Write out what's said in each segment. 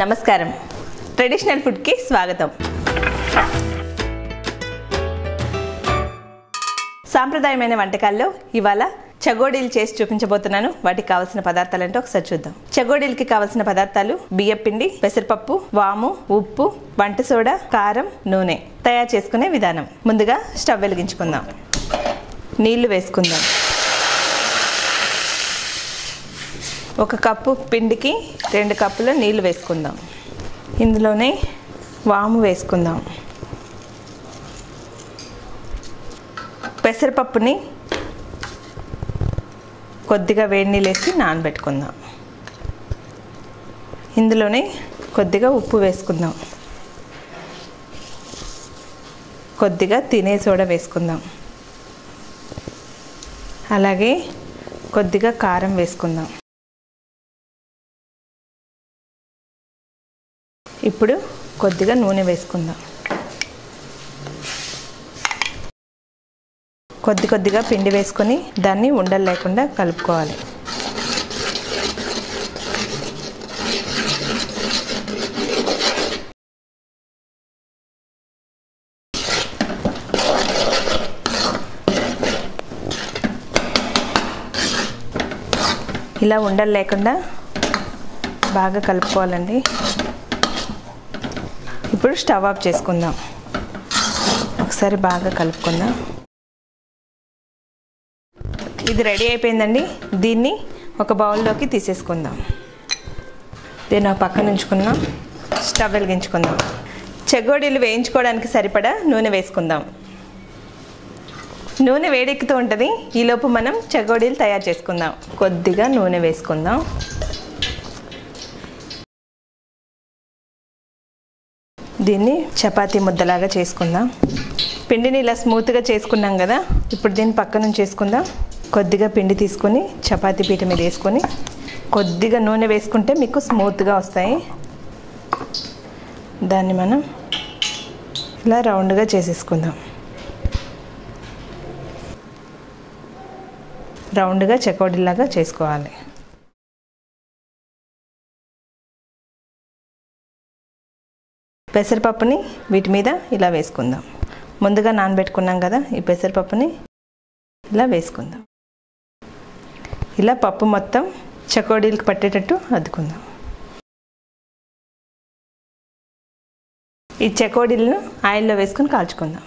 నమస్కారం. ట్రెడిషనల్ ఫుడ్కి స్వాగతం. సాంప్రదాయమైన వంటకాల్లో ఇవాళ చగోడీలు చేసి చూపించబోతున్నాను. వాటికి కావాల్సిన పదార్థాలు అంటే ఒకసారి చూద్దాం. చగోడీలకి కావాల్సిన పదార్థాలు బియ్యం పిండి పెసరపప్పు వాము ఉప్పు వంట సోడా కారం నూనె తయారు చేసుకునే విధానం. ముందుగా స్టవ్ వెలిగించుకుందాం. నీళ్ళు వేసుకుందాం. ఒక కప్పు పిండికి రెండు కప్పుల నీళ్ళు వేసుకుందాం. ఇందులోనే వాము వేసుకుందాం. పెసరపప్పుని కొద్దిగా వేడి నీళ్ళు వేసి నానబెట్టుకుందాం. ఇందులోనే కొద్దిగా ఉప్పు వేసుకుందాం. కొద్దిగా తినే సోడా వేసుకుందాం. అలాగే కొద్దిగా కారం వేసుకుందాం. ఇప్పుడు కొద్దిగా నూనె వేసుకుందాం. కొద్ది కొద్దిగా పిండి వేసుకొని దాన్ని ఉండలు లేకుండా కలుపుకోవాలి. ఇలా ఉండలు లేకుండా బాగా కలుపుకోవాలండి. ఇప్పుడు స్టవ్ ఆఫ్ చేసుకుందాం. ఒకసారి బాగా కలుపుకుందాం. ఇది రెడీ అయిపోయిందండి. దీన్ని ఒక బౌల్లోకి తీసేసుకుందాం. దీన్ని ఆ పక్కన ఉంచుకుందాం. స్టవ్ వెలిగించుకుందాం. చెగోడీలు వేయించుకోవడానికి సరిపడా నూనె వేసుకుందాం. నూనె వేడెక్కుతూ ఉంటుంది. ఈలోపు మనం చెగోడీలు తయారు చేసుకుందాం. కొద్దిగా నూనె వేసుకుందాం. దీన్ని చపాతీ ముద్దలాగా చేసుకుందాం. పిండిని ఇలా స్మూత్గా చేసుకున్నాం కదా ఇప్పుడు దీన్ని పక్క నుంచి చేసుకుందాం. కొద్దిగా పిండి తీసుకొని చపాతీ పీట మీద వేసుకొని కొద్దిగా నూనె వేసుకుంటే మీకు స్మూత్గా వస్తాయి. దాన్ని మనం ఇలా రౌండ్గా చేసేసుకుందాం. రౌండ్గా చెకోడీలాగా చేసుకోవాలి. పెసరపప్పుని వీటి మీద ఇలా వేసుకుందాం. ముందుగా నానబెట్టుకున్నాం కదా ఈ పెసరపప్పుని ఇలా వేసుకుందాం. ఇలా పప్పు మొత్తం చకోడీలకు పట్టేటట్టు అద్దుకుందాం. ఈ చకోడీలను ఆయిల్లో వేసుకొని కాల్చుకుందాం.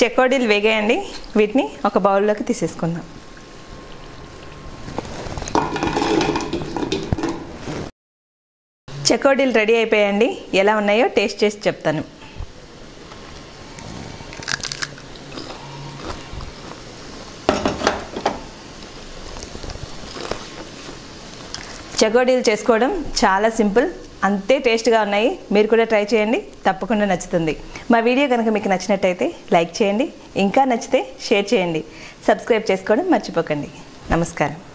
చెకోడీలు వేగాయండి. వీటిని ఒక బౌల్లోకి తీసేసుకుందాం. చెకోడీలు రెడీ అయిపోయాయండి ఎలా ఉన్నాయో టేస్ట్ చేసి చెప్తాను. చెకోడీలు చేసుకోవడం చాలా సింపుల్ అంతే టేస్ట్గా ఉన్నాయి. మీరు కూడా ట్రై చేయండి. తప్పకుండా నచ్చుతుంది. మా వీడియో కనుక మీకు నచ్చినట్టయితే లైక్ చేయండి. ఇంకా నచ్చితే షేర్ చేయండి. సబ్స్క్రైబ్ చేసుకోవడం మర్చిపోకండి. నమస్కారం.